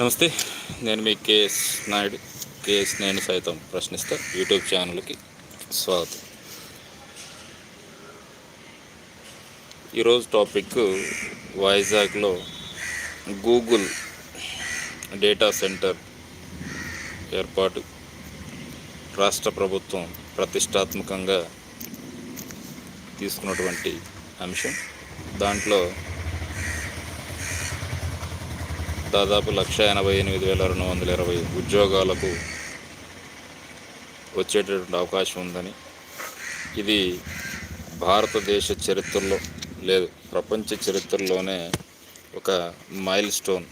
నమస్తే నేను మీ KS Naidu. KS నేను సైతం ప్రశ్నిస్తా. యూట్యూబ్ ఛానల్కి స్వాగతం. ఈరోజు టాపిక్ వైజాగ్లో గూగుల్ డేటా సెంటర్ ఏర్పాటు. రాష్ట్ర ప్రభుత్వం ప్రతిష్టాత్మకంగా తీసుకున్నటువంటి అంశం. దాంట్లో దాదాపు లక్ష ఎనభై ఎనిమిది వేల రెండు వందల ఇరవై ఉద్యోగాలకు వచ్చేటటువంటి అవకాశం ఉందని. ఇది భారతదేశ చరిత్రలో లేదు ప్రపంచ చరిత్రలోనే ఒక మైల్ స్టోన్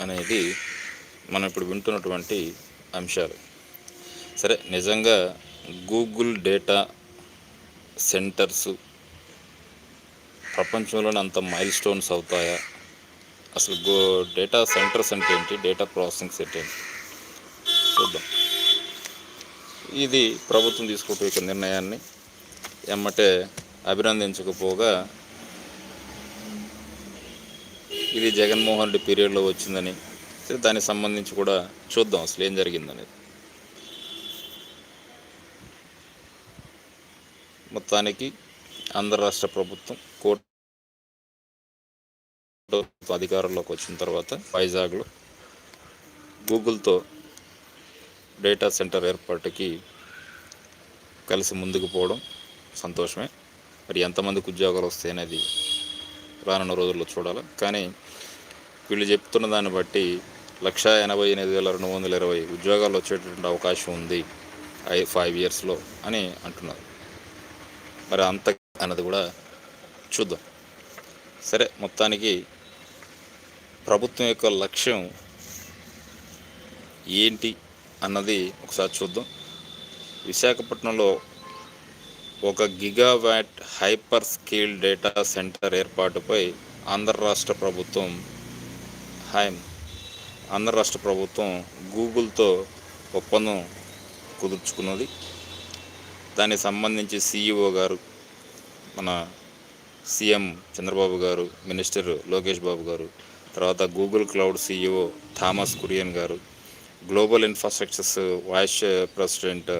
అనేది మనం ఇప్పుడు వింటున్నటువంటి అంశాలు. సరే నిజంగా గూగుల్ డేటా సెంటర్స్ ప్రపంచంలోనే అంత మైల్ స్టోన్స్ అవుతాయా? అసలు గో డేటా సెంటర్స్ అంటే ఏంటి? డేటా ప్రాసెసింగ్ సెట్ ఏంటి? చూద్దాం. ఇది ప్రభుత్వం తీసుకోపోయే నిర్ణయాన్ని ఎమ్మటే అభినందించకపోగా ఇది జగన్మోహన్ రెడ్డి పీరియడ్లో వచ్చిందని దానికి సంబంధించి కూడా చూద్దాం అసలు ఏం జరిగిందనేది. మొత్తానికి ఆంధ్ర రాష్ట్ర ప్రభుత్వం కోర్టు అధికారంలోకి వచ్చిన తర్వాత వైజాగ్లో గూగుల్తో డేటా సెంటర్ ఏర్పాటుకి కలిసి ముందుకు పోవడం సంతోషమే. మరి ఎంతమందికి ఉద్యోగాలు వస్తాయనేది రానున్న రోజుల్లో చూడాలి. కానీ వీళ్ళు చెప్తున్న దాన్ని బట్టి లక్ష ఎనభై ఎనిమిది వేల రెండు వందల ఇరవై ఉద్యోగాలు వచ్చేటటువంటి అవకాశం ఉంది ఐ ఫైవ్ ఇయర్స్లో అని అంటున్నారు. మరి అంత అన్నది కూడా చూద్దాం. సరే మొత్తానికి ప్రభుత్వం యొక్క లక్ష్యం ఏంటి అన్నది ఒకసారి చూద్దాం. విశాఖపట్నంలో ఒక gigawatt hyper scale data center ఏర్పాటుపై ఆంధ్ర రాష్ట్ర ప్రభుత్వం హాయం ఆంధ్ర రాష్ట్ర ప్రభుత్వం గూగుల్తో ఒప్పందం కుదుర్చుకున్నది. దానికి సంబంధించి సిఇఓ గారు మన సీఎం చంద్రబాబు గారు మినిస్టర్ లోకేష్ బాబు గారు తర్వాత Google cloud CEO Thomas Kurian garu global infrastructures vice president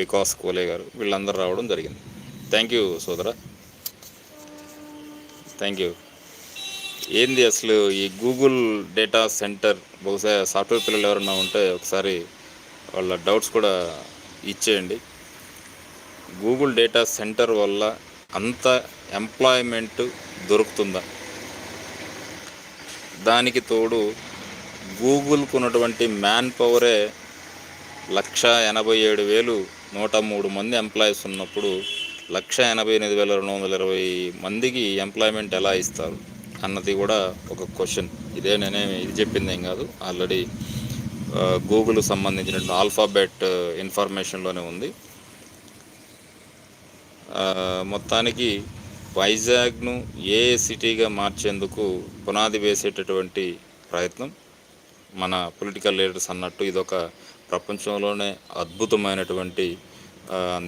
Bikash Koley garu వీళ్ళందరూ రావడం జరిగింది. థ్యాంక్ యూ సోదరా. Thank you. ఏంది అసలు ఈ గూగుల్ డేటా సెంటర్ బహుశా సాఫ్ట్వేర్ పిల్లలు ఎవరన్నా ఉంటే ఒకసారి వాళ్ళ డౌట్స్ కూడా ఇచ్చేయండి. గూగుల్ డేటా సెంటర్ వల్ల అంత ఎంప్లాయ్మెంట్ దొరుకుతుందా? దానికి తోడు గూగుల్కు ఉన్నటువంటి మ్యాన్ పవరే లక్ష ఎనభై ఏడు వేలు నూట మూడు మంది ఎంప్లాయీస్ ఉన్నప్పుడు లక్ష ఎనభై ఎనిమిది వేల రెండు వందల ఇరవై మందికి ఎంప్లాయ్మెంట్ ఎలా ఇస్తారు అన్నది కూడా ఒక క్వశ్చన్. ఇదే నేనే ఇది చెప్పింది ఏం కాదు. ఆల్రెడీ గూగుల్ సంబంధించిన ఆల్ఫాబెట్ ఇన్ఫర్మేషన్లోనే ఉంది. మొత్తానికి వైజాగ్ను ఏ సిటీగా మార్చేందుకు పునాది వేసేటటువంటి ప్రయత్నం మన పొలిటికల్ లీడర్స్ అన్నట్టు ఇదొక ప్రపంచంలోనే అద్భుతమైనటువంటి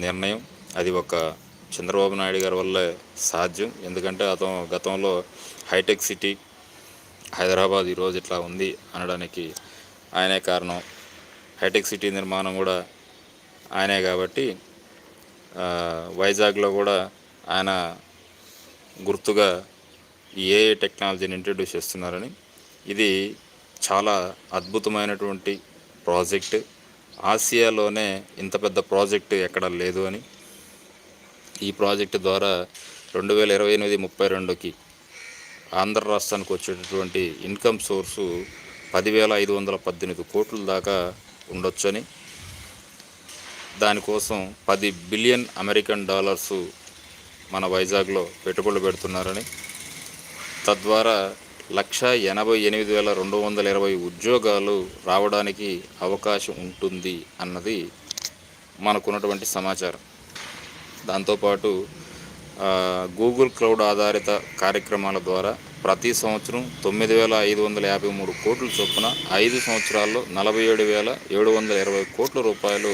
నిర్ణయం. అది ఒక చంద్రబాబు నాయుడు గారి వల్లే సాధ్యం. ఎందుకంటే అతను గతంలో హైటెక్ సిటీ హైదరాబాద్ ఈరోజు ఇట్లా ఉంది అనడానికి ఆయనే కారణం. హైటెక్ సిటీ నిర్మాణం కూడా ఆయనే కాబట్టి వైజాగ్లో కూడా ఆయన గుర్తుగా ఏ టెక్నాలజీని ఇంట్రడ్యూస్ చేస్తున్నారని. ఇది చాలా అద్భుతమైనటువంటి ప్రాజెక్ట్. ఆసియాలోనే ఇంత పెద్ద ప్రాజెక్ట్ ఎక్కడ లేదు అని. ఈ ప్రాజెక్టు ద్వారా రెండు వేల ఇరవై ఎనిమిది ముప్పై రెండుకి ఆంధ్ర రాష్ట్రానికి వచ్చేటటువంటి ఇన్కమ్ సోర్సు పదివేల ఐదు వందల పద్దెనిమిది కోట్ల దాకా ఉండొచ్చని. దానికోసం పది బిలియన్ అమెరికన్ డాలర్స్ మన వైజాగ్లో పెట్టుబడులు పెడుతున్నారని. తద్వారా లక్ష ఎనభై ఎనిమిది వేల రెండు వందల ఇరవై ఉద్యోగాలు రావడానికి అవకాశం ఉంటుంది అన్నది మనకున్నటువంటి సమాచారం. దాంతోపాటు గూగుల్ క్లౌడ్ ఆధారిత కార్యక్రమాల ద్వారా ప్రతి సంవత్సరం తొమ్మిది వేల ఐదు వందల యాభై మూడు కోట్ల చొప్పున ఐదు సంవత్సరాల్లో నలభై ఏడు వేల ఏడు వందల ఇరవై కోట్ల రూపాయలు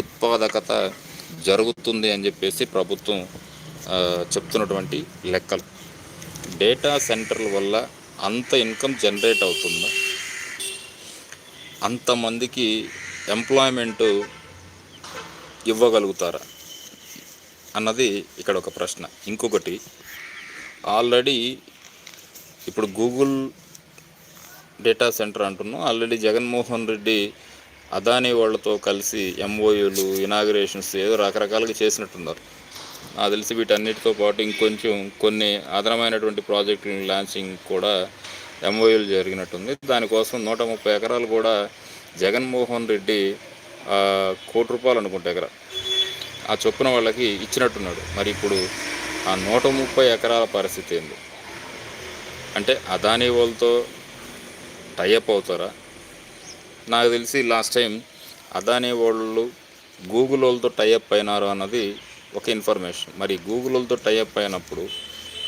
ఉత్పాదకత జరుగుతుంది అని చెప్పేసి ప్రభుత్వం చెప్తున్నటువంటి లెక్కలు. డేటా సెంటర్ల వల్ల అంత ఇన్కమ్ జనరేట్ అవుతుందా? అంతమందికి ఎంప్లాయ్మెంటు ఇవ్వగలుగుతారా? అన్నది ఇక్కడ ఒక ప్రశ్న. ఇంకొకటి ఆల్రెడీ ఇప్పుడు గూగుల్ డేటా సెంటర్ అంటున్నాం. ఆల్రెడీ జగన్మోహన్ రెడ్డి అదానీ వాళ్ళతో కలిసి ఎంఓయూలు ఇనాగ్రేషన్స్ ఏదో రకరకాలుగా చేసినట్టున్నారు. నాకు తెలిసి వీటన్నిటితో పాటు ఇంకొంచెం కొన్ని అదనమైనటువంటి ప్రాజెక్టులు లాంచింగ్ కూడా ఎంఓయూలు జరిగినట్టుంది. దానికోసం నూట ముప్పై ఎకరాలు కూడా జగన్మోహన్ రెడ్డి కోటి రూపాయలు అనుకుంటే ఎకరా. ఆ చొప్పున వాళ్ళకి ఇచ్చినట్టున్నాడు. మరి ఇప్పుడు ఆ నూట ముప్పై ఎకరాల పరిస్థితి ఏంది? అంటే అదానీ వాళ్ళతో టైఅప్ అవుతారా? నాకు తెలిసి లాస్ట్ టైం అదానీ వాళ్ళు గూగుల్ వాళ్ళతో టైఅప్ అయినారు అన్నది ఒక ఇన్ఫర్మేషన్ మరి గూగుల్ వాళ్ళతో టైఅప్ అయినప్పుడు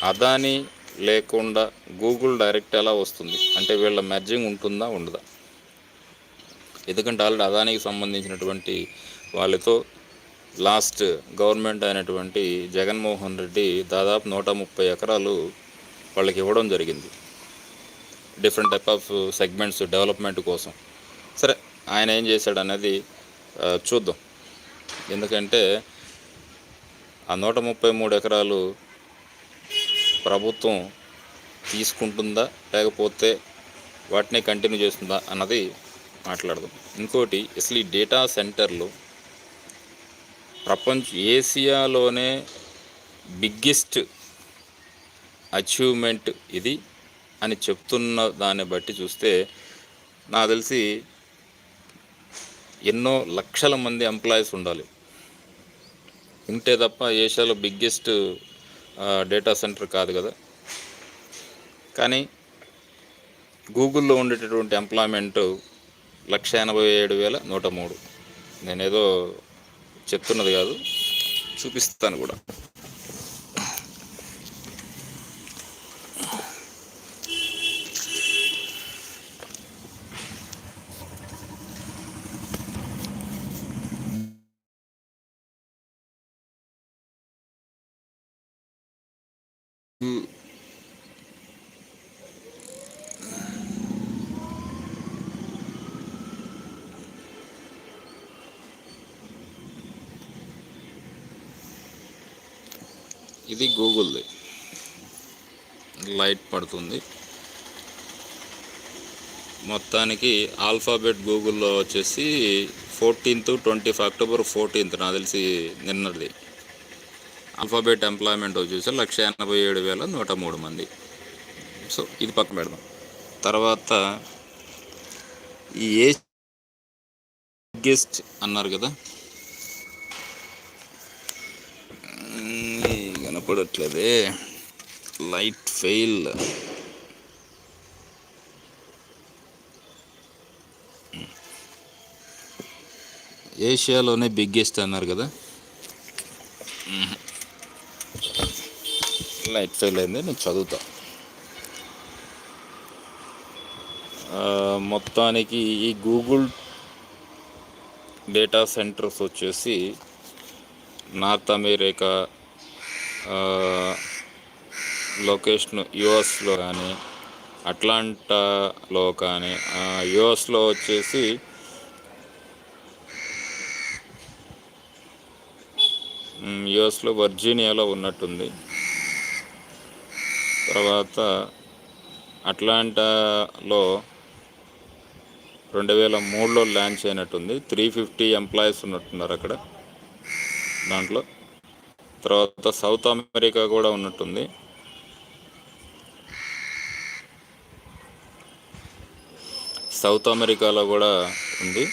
అదానీ లేకుండా గూగుల్ డైరెక్ట్ ఎలా వస్తుంది? అంటే వీళ్ళ మెర్జింగ్ ఉంటుందా ఉండదా? ఎందుకంటే ఆల్రెడీ అదానికి సంబంధించినటువంటి వాళ్ళతో లాస్ట్ గవర్నమెంట్ అయినటువంటి జగన్మోహన్ రెడ్డి దాదాపు నూట ముప్పై ఎకరాలు వాళ్ళకి ఇవ్వడం జరిగింది. Different type of segments development కోసం. సరే ఆయన ఏం చేశాడు అనేది చూద్దాం. ఎందుకంటే ఆ నూట ముప్పై మూడు ఎకరాలు ప్రభుత్వం తీసుకుంటుందా లేకపోతే వాటిని కంటిన్యూ చేస్తుందా అన్నది మాట్లాడదాం. ఇంకోటి అసలు ఈ డేటా సెంటర్లు ప్రపంచ ఏసియాలోనే బిగ్గెస్ట్ అచీవ్మెంట్ ఇది అని చెప్తున్న దాన్ని బట్టి చూస్తే నాకు తెలిసి ఎన్నో లక్షల మంది ఎంప్లాయీస్ ఉండాలి. ఉంటే తప్ప ఏషియాలో బిగ్గెస్ట్ డేటా సెంటర్ కాదు కదా. కానీ గూగుల్లో ఉండేటటువంటి ఎంప్లాయ్మెంట్ లక్ష ఎనభై ఏడు వేల నూట మూడు. నేనేదో చెప్తున్నది కాదు చూపిస్తాను కూడా. ఇది గూగుల్ది. లైట్ పడుతుంది. మొత్తానికి ఆల్ఫాబెట్ గూగుల్లో వచ్చేసి fourteenth twenty five October fourteenth నాకు తెలిసి నిన్నది ఆల్ఫాబెట్ ఎంప్లాయ్మెంట్ వచ్చేసి లక్ష ఎనభై ఏడు వేల నూట మూడు మంది. సో ఇది పక్కన పెడదాం. తర్వాత ఈ ఏ గెస్ట్ అన్నారు కదా కనపడట్లేదే. Light fail. ఏషియాలోనే బిగ్గెస్ట్ అన్నారు కదా. లైట్ ఫెయిల్ అయింది నేను చదువుతా. మొత్తానికి ఈ గూగుల్ డేటా సెంటర్స్ వచ్చేసి నార్త్ అమెరికా లొకేషన్ యుఎస్లో కానీ అట్లాంటాలో కానీ యుఎస్లో వచ్చేసి యుఎస్లో వర్జీనియాలో ఉన్నట్టుంది. తర్వాత అట్లాంటాలో రెండు వేల మూడులో లాంచ్ అయినట్టుంది. త్రీ ఫిఫ్టీ ఎంప్లాయీస్ ఉన్నట్టున్నారు అక్కడ. దాంట్లో తర్వాత సౌత్ అమెరికా కూడా ఉన్నట్టుంది. సౌత్ అమెరికాలో కూడా ఉంది.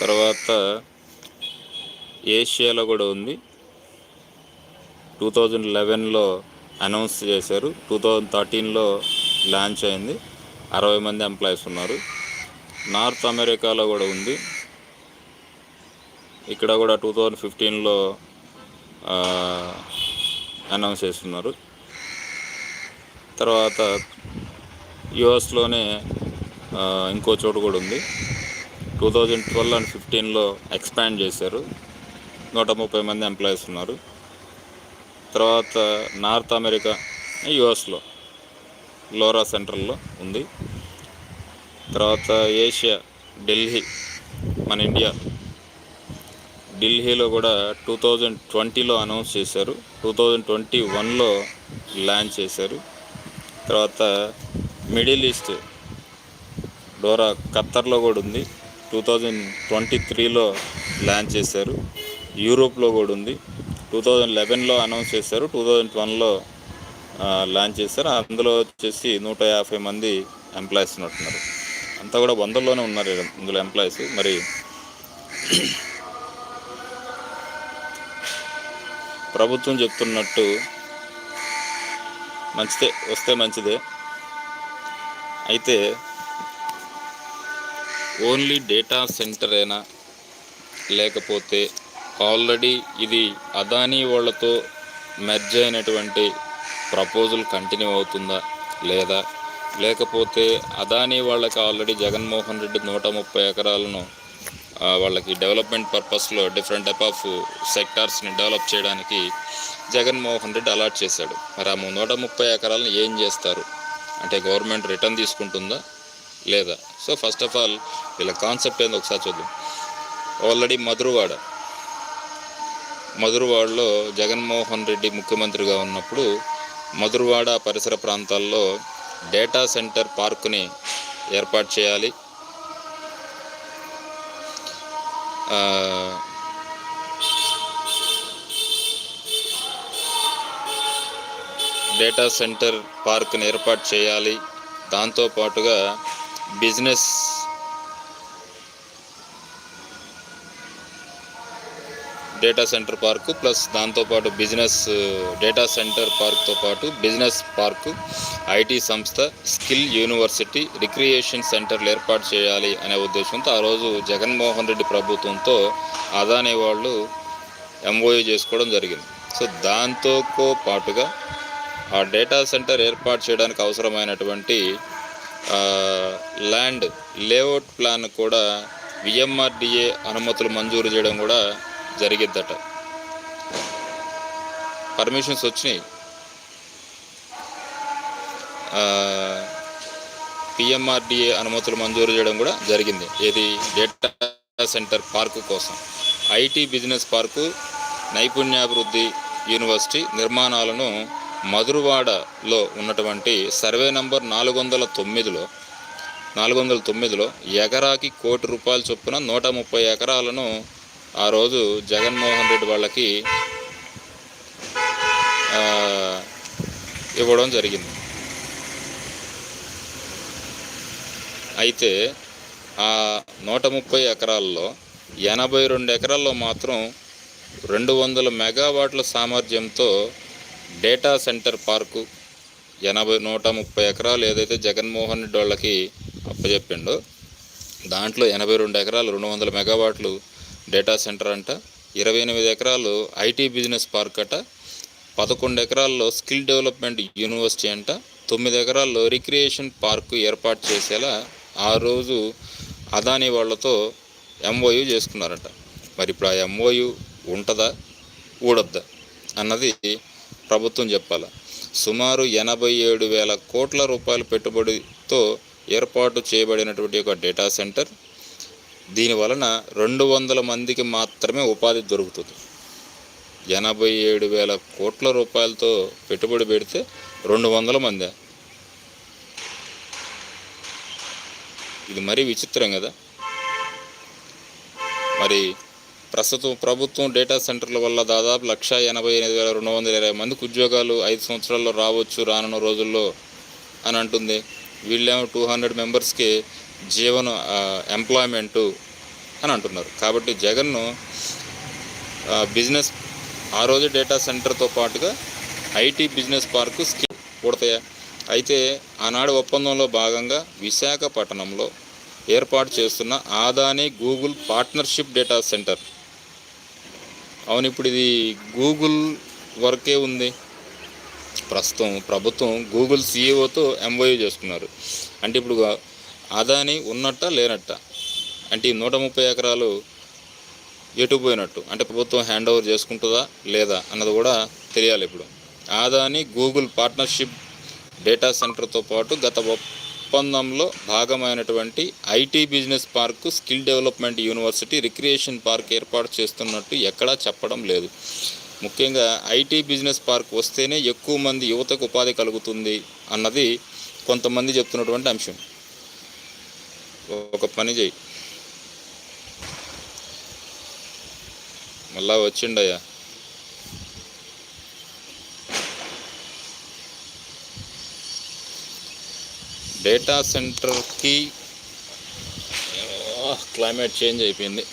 తర్వాత ఏషియాలో కూడా ఉంది. టూ థౌజండ్ లెవెన్లో అనౌన్స్ చేశారు. టూ థౌజండ్ థర్టీన్లో లాంచ్ అయింది. అరవై మంది ఎంప్లాయీస్ ఉన్నారు. నార్త్ అమెరికాలో కూడా ఉంది. ఇక్కడ కూడా టూ థౌజండ్ ఫిఫ్టీన్లో అనౌన్స్ చేస్తున్నారు. తర్వాత యుఎస్లోనే ఇంకో చోటు కూడా ఉంది. టూ థౌజండ్ ట్వెల్వ్ అండ్ ఫిఫ్టీన్లో ఎక్స్పాండ్ చేశారు. నూట ముప్పై మంది ఎంప్లాయీస్ ఉన్నారు. తర్వాత నార్త్ అమెరికా యుఎస్లో లోరా సెంట్రల్లో ఉంది. తర్వాత ఏషియా ఢిల్లీ మన ఇండియా ఢిల్లీలో కూడా టూ థౌజండ్ ట్వంటీలో అనౌన్స్ చేశారు. టూ థౌజండ్ ట్వంటీ వన్లో లాంచ్ చేశారు. తర్వాత మిడిల్ ఈస్ట్ డోరా ఖత్తర్లో కూడా ఉంది. టూ థౌజండ్ ట్వంటీ త్రీలో లాంచ్ చేశారు. యూరోప్లో కూడా ఉంది. టూ థౌజండ్ లెవెన్లో అనౌన్స్ చేశారు. టూ థౌజండ్ వన్లో లాంచ్ చేశారు. అందులో వచ్చేసి నూట యాభై మంది ఎంప్లాయీస్ ఉన్నట్టున్నారు. అంతా కూడా వందల్లోనే ఉన్నారు ఇందులో ఎంప్లాయీస్. మరి ప్రభుత్వం చెప్తున్నట్టు మంచిదే వస్తే మంచిదే. అయితే ఓన్లీ డేటా సెంటరేనా? లేకపోతే ఆల్రెడీ ఇది అదానీ వాళ్ళతో మెర్జ్ అయినటువంటి ప్రపోజల్ కంటిన్యూ అవుతుందా? లేదా? లేకపోతే అదానీ వాళ్ళకి ఆల్రెడీ జగన్మోహన్ రెడ్డి నూట ముప్పై ఎకరాలను వాళ్ళకి డెవలప్మెంట్ పర్పస్లో డిఫరెంట్ టైప్ ఆఫ్ సెక్టార్స్ని డెవలప్ చేయడానికి జగన్మోహన్ రెడ్డి అలాట్ చేశాడు. మరి ఆ నూట ముప్పై ఎకరాలను ఏం చేస్తారు? అంటే గవర్నమెంట్ రిటర్న్ తీసుకుంటుందా? లేదా? సో ఫస్ట్ ఆఫ్ ఆల్ వీళ్ళ కాన్సెప్ట్ ఏందో ఒకసారి చూద్దాం. ఆల్రెడీ మధురవాడ. మధురవాడలో జగన్మోహన్ రెడ్డి ముఖ్యమంత్రిగా ఉన్నప్పుడు మధురవాడ పరిసర ప్రాంతాల్లో డేటా సెంటర్ పార్కుని ఏర్పాటు చేయాలి ఆ, డేటా సెంటర్ పార్క్ని ఏర్పాటు చేయాలి. దాంతో పాటుగా business data center park plus దాంతోపాటు బిజినెస్ డేటా సెంటర్ పార్క్తో పాటు బిజినెస్ పార్కు ఐటీ సంస్థ స్కిల్ యూనివర్సిటీ రిక్రియేషన్ సెంటర్లు ఏర్పాటు చేయాలి అనే ఉద్దేశంతో ఆ రోజు జగన్మోహన్ రెడ్డి ప్రభుత్వంతో అదానీ వాళ్ళు ఎంఓయూ చేసుకోవడం జరిగింది. సో దాంతో పాటుగా ఆ డేటా సెంటర్ ఏర్పాటు చేయడానికి అవసరమైనటువంటి ల్యాండ్ లేఅవుట్ ప్లాన్ కూడా విఎంఆర్డిఏ అనుమతులు మంజూరు చేయడం కూడా జరిగిద్దట. పర్మిషన్స్ వచ్చినాయి. పిఎంఆర్డిఏ అనుమతులు మంజూరు చేయడం కూడా జరిగింది. ఏది డేటా సెంటర్ పార్కు కోసం. ఐటీ బిజినెస్ పార్కు నైపుణ్యాభివృద్ధి యూనివర్సిటీ నిర్మాణాలను మధురవాడలో ఉన్నటువంటి సర్వే నంబర్ నాలుగు వందల తొమ్మిదిలో నాలుగు వందల తొమ్మిదిలో ఎకరాకి కోటి రూపాయల చొప్పున నూట ముప్పై ఎకరాలను ఆ రోజు జగన్మోహన్ రెడ్డి వాళ్ళకి ఇవ్వడం జరిగింది. అయితే ఆ నూట ముప్పై ఎకరాల్లో ఎనభై రెండు ఎకరాల్లో మాత్రం రెండు వందల మెగావాట్ల సామర్థ్యంతో డేటా సెంటర్ పార్కు ఎనభై నూట ముప్పై ఎకరాలు ఏదైతే జగన్మోహన్ రెడ్డి వాళ్ళకి అప్పచెప్పిండో దాంట్లో ఎనభై రెండు ఎకరాలు రెండు వందల మెగావాట్లు డేటా సెంటర్ అంట. ఇరవై ఎనిమిది ఎకరాలు ఐటీ బిజినెస్ పార్క్ అట. పదకొండు ఎకరాల్లో స్కిల్ డెవలప్మెంట్ యూనివర్సిటీ అంట. తొమ్మిది ఎకరాల్లో రిక్రియేషన్ పార్కు ఏర్పాటు చేసేలా ఆ రోజు అదానీ వాళ్ళతో ఎంఓయు చేసుకున్నారట. మరి ఇప్పుడు ఆ ఎంఓయు ఉంటుందా? ఊడద్దా? అన్నది ప్రభుత్వం చెప్పాల. సుమారు ఎనభై ఏడు వేల కోట్ల రూపాయల పెట్టుబడితో ఏర్పాటు చేయబడినటువంటి ఒక డేటా సెంటర్ దీని వలన రెండు వందల మందికి మాత్రమే ఉపాధి దొరుకుతుంది. ఎనభై ఏడు వేల కోట్ల రూపాయలతో పెట్టుబడి పెడితే రెండు వందల మంది. ఇది మరీ విచిత్రం కదా. మరి ప్రస్తుతం ప్రభుత్వం డేటా సెంటర్ల వల్ల దాదాపు లక్ష ఎనభై ఎనిమిది వేల రెండు వందల ఇరవై మందికి ఉద్యోగాలు ఐదు సంవత్సరాల్లో రావచ్చు రానున్న రోజుల్లో అని అంటుంది. వీళ్ళేమో టూ హండ్రెడ్ మెంబర్స్కి జీవన ఎంప్లాయ్మెంటు అని అంటున్నారు. కాబట్టి జగన్ను బిజినెస్ ఆ రోజు డేటా సెంటర్తో పాటుగా ఐటీ బిజినెస్ పార్కు స్కీమ్ పూడతాయా అయితే ఆనాడు ఒప్పందంలో భాగంగా విశాఖపట్నంలో ఏర్పాటు చేస్తున్న Adani Google partnership data center. అవును ఇప్పుడు ఇది గూగుల్ వర్కే ఉంది. ప్రస్తుతం ప్రభుత్వం గూగుల్ సీఈఓతో ఎంఓయూ చేసుకున్నారు అంటే ఇప్పుడు అదాని ఉన్నట్ట లేనట్ట? అంటే ఈ నూట ముప్పై ఎకరాలు ఎటుపోయినట్టు? అంటే ప్రభుత్వం హ్యాండ్ ఓవర్ చేసుకుంటుందా లేదా అన్నది కూడా తెలియాలి ఇప్పుడు. ఆదాని గూగుల్ పార్ట్నర్షిప్ డేటా సెంటర్తో పాటు గత ఒప్పందంలో భాగమైనటువంటి IT business park skill development university recreation park ఏర్పాటు చేస్తున్నట్టు ఎక్కడా చెప్పడం లేదు. ముఖ్యంగా ఐటీ బిజినెస్ పార్క్ వస్తేనే ఎక్కువ మంది యువతకు ఉపాధి కలుగుతుంది అన్నది కొంతమంది చెప్తున్నటువంటి అంశం. ఒక పని చెయ్యి మళ్ళా వచ్చిండయ్యా. డేటా సెంటర్కి క్లైమేట్ చేంజ్ అయిపోయింది.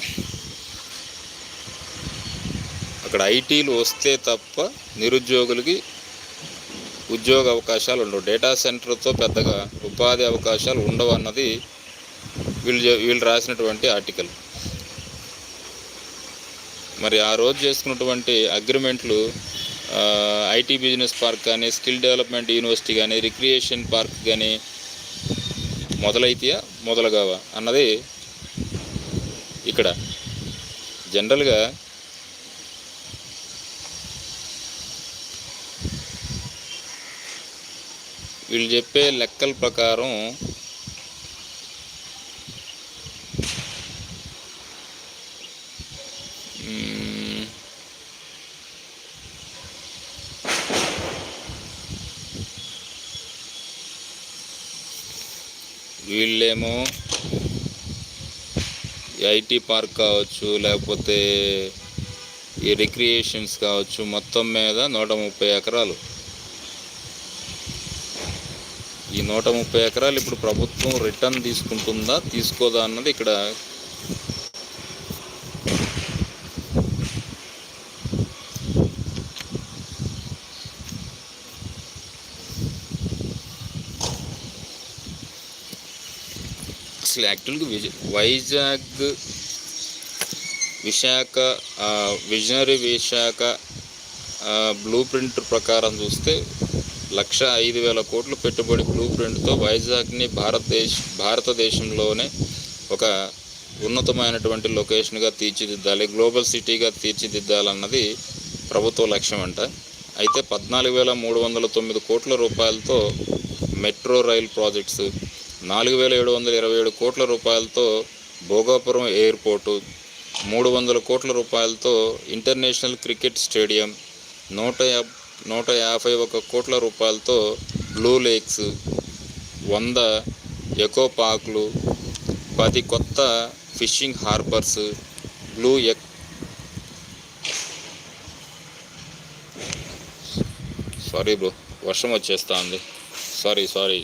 అక్కడ ఐటీలు వస్తే తప్ప నిరుద్యోగులకి ఉద్యోగ అవకాశాలు ఉండవు. డేటా సెంటర్తో పెద్దగా ఉపాధి అవకాశాలు ఉండవు అన్నది వీళ్ళు వీళ్ళు రాసినటువంటి ఆర్టికల్. మరి ఆ రోజు చేసుకున్నటువంటి అగ్రిమెంట్లు ఐటీ బిజినెస్ పార్క్ కానీ స్కిల్ డెవలప్మెంట్ యూనివర్సిటీ కానీ రిక్రియేషన్ పార్క్ కానీ మొదలైతేయా? మొదలుగావా? అన్నది ఇక్కడ. జనరల్గా వీళ్ళు చెప్పే లెక్కల ప్రకారం వీళ్ళేమో ఐటీ పార్క్ కావచ్చు లేకపోతే ఈ రిక్రియేషన్స్ కావచ్చు మొత్తం మీద నూట ముప్పై ఎకరాలు. ఈ నూట ముప్పై ఎకరాలు ఇప్పుడు ప్రభుత్వం రిటర్న్ తీసుకుంటుందా తీసుకోదా అన్నది ఇక్కడ అసలు యాక్చువల్గా విజ Vizag Visakha visionary Visakha blue print ప్రకారం చూస్తే లక్ష ఐదు వేల కోట్ల పెట్టుబడి బ్లూ ప్రింట్తో వైజాగ్ని భారతదేశ భారతదేశంలోనే ఒక ఉన్నతమైనటువంటి లొకేషన్గా తీర్చిదిద్దాలి గ్లోబల్ సిటీగా తీర్చిదిద్దాలన్నది ప్రభుత్వ లక్ష్యం అంట అయితే పద్నాలుగు వేల మూడు వందల తొమ్మిది కోట్ల రూపాయలతో మెట్రో రైల్ ప్రాజెక్ట్స్ నాలుగు వేల ఏడు వందల ఇరవై ఏడు కోట్ల రూపాయలతో భోగాపురం ఎయిర్పోర్టు మూడు వందల కోట్ల రూపాయలతో ఇంటర్నేషనల్ క్రికెట్ స్టేడియం నూట యా నూట యాభై ఒక కోట్ల రూపాయలతో బ్లూ లేక్స్ వంద ఎకో పార్కులు పది కొత్త ఫిషింగ్ హార్బర్స్ బ్లూ ఎక్ సారీ బ్రో వర్షం వచ్చేస్తా ఉంది సారీ సారీ.